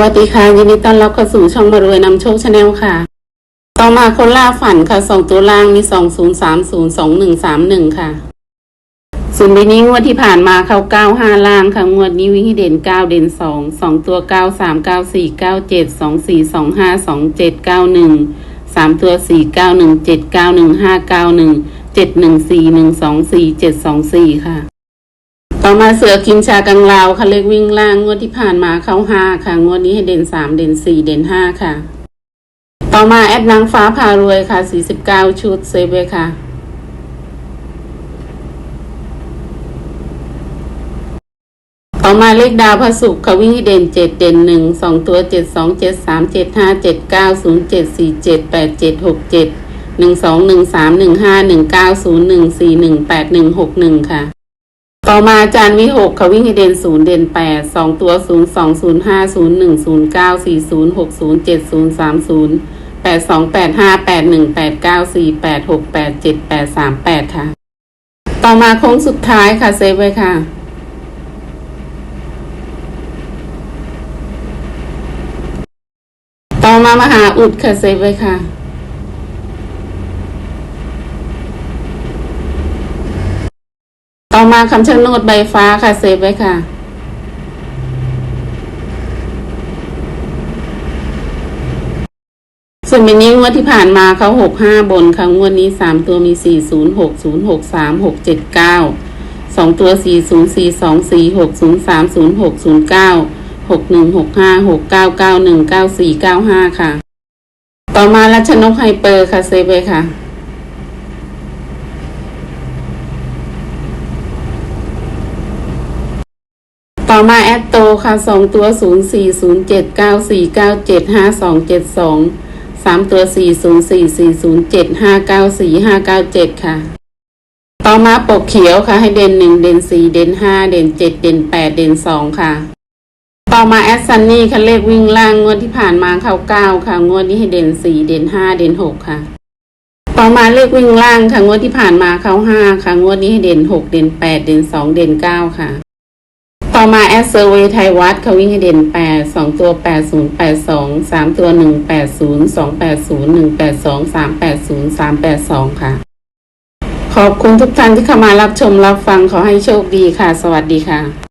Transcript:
วัสดีค่ะ ยินดีต้อนรับเข้าสู่ช่องมารวยนำโชคชาแนลค่ะ ต่อมาคนล่าฝันค่ะสองตัวล่างมีสองศูนย์สามศูนย์สองหนึ่งสามหนึ่งค่ะส่วนในนี้งวดที่ผ่านมาเขาเก้าห้าล่างค่ะงวดนี้วิ่งให้เด่นเก้าเด่นสองสองตัวเก้าสามเก้าสี่เก้าเจ็ดสองสี่สองห้าสองเจ็ดเก้าหนึ่งสามตัวสี่เก้าหนึ่งเจ็ดเก้าหนึ่งห้าเก้าหนึ่งเจ็ดหนึ่งสี่หนึ่งสองสี่เจ็ดสองสี่ค่ะ มาเสือกินชากังลาวค่ะเลขวิ่งล่างงวดที่ผ่านมาเข้าห้าค่ะ งวดนี้ให้เด่นสามเด่นสี่เด่นห้าค่ะ ต่อมาแอดนางฟ้าพารวยค่ะสี่สิบเก้าชุดเซฟไว้ค่ะต่อมาเลขดาวพระศุกร์ค่ะวิ่งให้เด่นเจ็ดเด่นหนึ่งสองตัวเจ็ดสองเจ็ดสามเจ็ดห้าเจ็ดเก้าศูนย์เจ็ดสี่เจ็ดแปดเจ็ดหกเจ็ดหนึ่งสองหนึ่งสามหนึ่งห้าหนึ่งเก้าศูนย์หนึ่งสี่หนึ่งแปดหนึ่งหกหนึ่งค่ะ ต่อมาอาจารย์วิหกเขาวิ่งให้เด่นศูนย์เด่นแปดสองตัวศูนย์สองศูนย์ห้าศูนย์หนึ่งศูนย์เก้าสี่ศูนย์หกศูนย์เจ็ดศูนย์สามศูนย์แปดสองแปดห้าแปดหนึ่งแปดเก้าสี่แปดหกแปดเจ็ดแปดสามแปดค่ะ ต่อมาโค้งสุดท้ายค่ะเซฟไว้ค่ะต่อมามหาอุดค่ะเซฟไว้ค่ะ ต่อมาคำชะโนดใบฟ้าค่ะเซฟไว้ค่ะส่วนเป็นนี้งวดที่ผ่านมาเขาหกห้าบนค่ะงวดนี้สามตัวมีสี่ศูนย์หกศูนย์หกสามหกเจ็ดเก้าสองตัวสี่ศูนย์สี่สองสี่หกศูนย์สามศูนย์หกศูนย์เก้าหกหนึ่งหกห้าหกเก้าเก้าหนึ่งเก้าสี่เก้าห้าค่ะ ต่อมารัชนกไฮเปอร์ค่ะเซฟไว้ค่ะ ต่อมาแอดโตค่ะสองตัวศูนย์สี่ศูนย์เจ็ดเก้าสี่เก้าเจ็ดห้าสองเจ็ดสองสามตัวสี่ศูนย์สี่สี่ศูนย์เจ็ดห้าเก้าสี่ห้าเก้าเจ็ดค่ะ ต่อมาปกเขียวค่ะ ให้เด่นหนึ่งเด่นสี่เด่นห้าเด่นเจ็ดเด่นแปดเด่นสองค่ะ ต่อมาแอดซันนี่ค่ะเลขวิ่งล่างงวดที่ผ่านมาเข้าเก้าค่ะ งวดนี้ให้เด่นสี่เด่นห้าเด่นหกค่ะ ต่อมาเลขวิ่งล่างค่ะงวดที่ผ่านมาเข้าห้าค่ะ งวดนี้ให้เด่นหกเด่นแปดเด่นสองเด่นเก้าค่ะ ต่อมาแอดเซอร์เวไทยวัดเขาวิ่งให้เด่นแปดสองตัวแปดศูนย์แปดสองสามตัวหนึ่งแปดศูนย์สองแปดศูนย์หนึ่งแปดสองสามแปดศูนย์สามแปดสองค่ะ ขอบคุณทุกท่านที่เข้ามารับชมรับฟังขอให้โชคดีค่ะ สวัสดีค่ะ